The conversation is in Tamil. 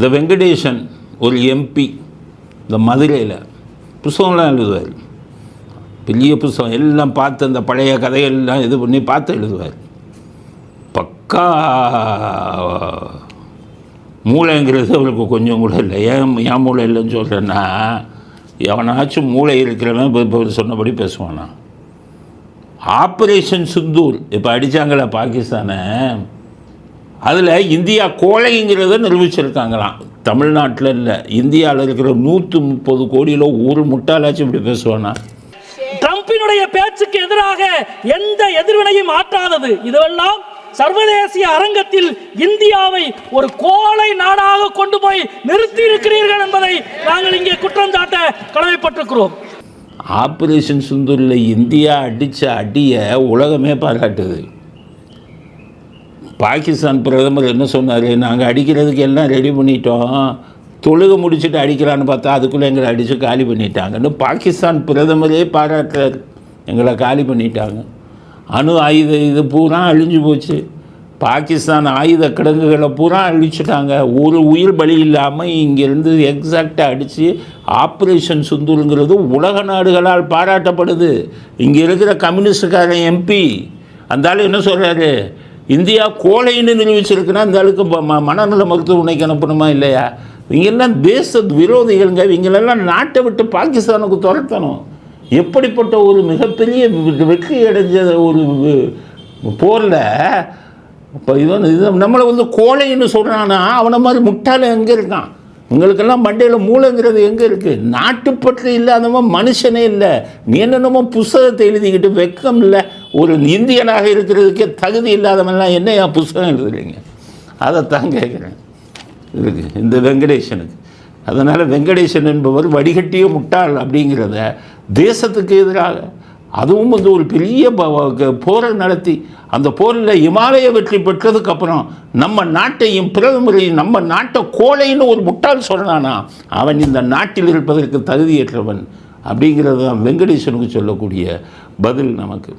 இந்த வெங்கடேசன் ஒரு எம்பி இந்த மதுரையில் புஸ்தகம்லாம் எழுதுவார். பெரிய புஸ்தகம் எல்லாம் பார்த்து அந்த பழைய கதையெல்லாம் இது பண்ணி பார்த்து எழுதுவார். பக்கா மூளைங்கிறது அவருக்கு கொஞ்சம் கூட இல்லை. ஏன் ஏன் மூளை இல்லைன்னு சொல்கிறேன்னா எவனாச்சும் மூளை இருக்கிறவன் இப்போ இப்போ சொன்னபடி பேசுவானா. ஆப்ரேஷன் சிந்தூர் இப்போ அடித்தாங்களே பாகிஸ்தானை. அதில் இந்தியா கோழைங்கிறத நிரூபிச்சிருக்காங்களாம். தமிழ்நாட்டில் இல்லை இந்தியாவில் இருக்கிற நூற்றி முப்பது கோடியில் ஒரு முட்டாளாச்சும் இப்படி பேசுவானா? ட்ரம்பினுடைய பேச்சுக்கு எதிராக எந்த எதிர்வினையும் ஆற்றாதது. இதுவெல்லாம் சர்வதேசிய அரங்கத்தில் இந்தியாவை ஒரு கோழை நாடாக கொண்டு போய் நிறுத்தி இருக்கிறீர்கள் என்பதை நாங்கள் இங்கே குற்றம் சாட்ட கடமைப்பட்டிருக்கிறோம். ஆப்ரேஷன் சிந்தூரில் இந்தியா அடித்த அடியை உலகமே பாராட்டுது. பாகிஸ்தான் பிரதமர் என்ன சொன்னார்? நாங்கள் அடிக்கிறதுக்கு எல்லாம் ரெடி பண்ணிட்டோம். தொழுக முடிச்சுட்டு அடிக்கலான்னு பார்த்தா அதுக்குள்ளே எங்களை அடித்து காலி பண்ணிட்டாங்கன்னு பாகிஸ்தான் பிரதமரே பாராட்டுறார். எங்களை காலி பண்ணிட்டாங்க. அணு ஆயுத இது பூரா அழிஞ்சு போச்சு. பாகிஸ்தான் ஆயுத கிடங்குகளை பூரா அழிச்சிட்டாங்க. ஒரு உயிர் பலி இல்லாமல் இங்கேருந்து எக்ஸாக்டாக அடித்து ஆப்ரேஷன் சுந்தூருங்கிறது உலக நாடுகளால் பாராட்டப்படுது. இங்கே இருக்கிற கம்யூனிஸ்டுக்காரன் எம்பி அந்தாலும் என்ன சொல்கிறாரு இந்தியா கோழைன்னு நிரூபிச்சிருக்குன்னா அந்த அளவுக்கு ம- மனநல மருத்துவமனைக்கு அனுப்பணுமா இல்லையா? இவங்கெல்லாம் தேச விரோதிகள்ங்க. இவங்களெல்லாம் நாட்டை விட்டு பாகிஸ்தானுக்கு துரத்தணும். எப்படிப்பட்ட ஒரு மிகப்பெரிய வெற்றி அடைஞ்ச ஒரு போரில் இப்போ இவன் இது நம்மளை வந்து கோழைன்னு சொல்கிறான்னா அவனை மாதிரி முட்டாள எங்கே இருக்கான்? உங்களுக்கெல்லாம் மண்டையில் மூளைங்கிறது எங்கே இருக்குது நாட்டுப்பற்று இல்லாதவன் மனுஷனே இல்லை. நீ என்னென்னமோ புஸ்தகத்தை எழுதிக்கிட்டு வெக்கம் இல்லை ஒரு இந்தியனாக இருக்கிறதுக்கே தகுதி இல்லாதவன்லாம் என்ன என் புஸ்தகம் எழுதுறீங்க? அதைத்தான் கேட்குறேன். இருக்கு இந்த வெங்கடேசனுக்கு அதனால் வெங்கடேசன் என்பவர் வடிகட்டிய முட்டாள் அப்படிங்கிறத தேசத்துக்கு எதிராக அதுவும் வந்து ஒரு பெரிய போரை நடத்தி அந்த போரில் இமாலய வெற்றி பெற்றதுக்கப்புறம் நம்ம நாட்டையும் பிரதமரையும் நம்ம நாட்டை கோலைன்னு ஒரு முட்டாள் சொன்னானா அவன் இந்த நாட்டில் இருப்பதற்கு தகுதியற்றவன் அப்படிங்கிறது தான் வெங்கடேசனுக்கு சொல்லக்கூடிய பதில் நமக்கு.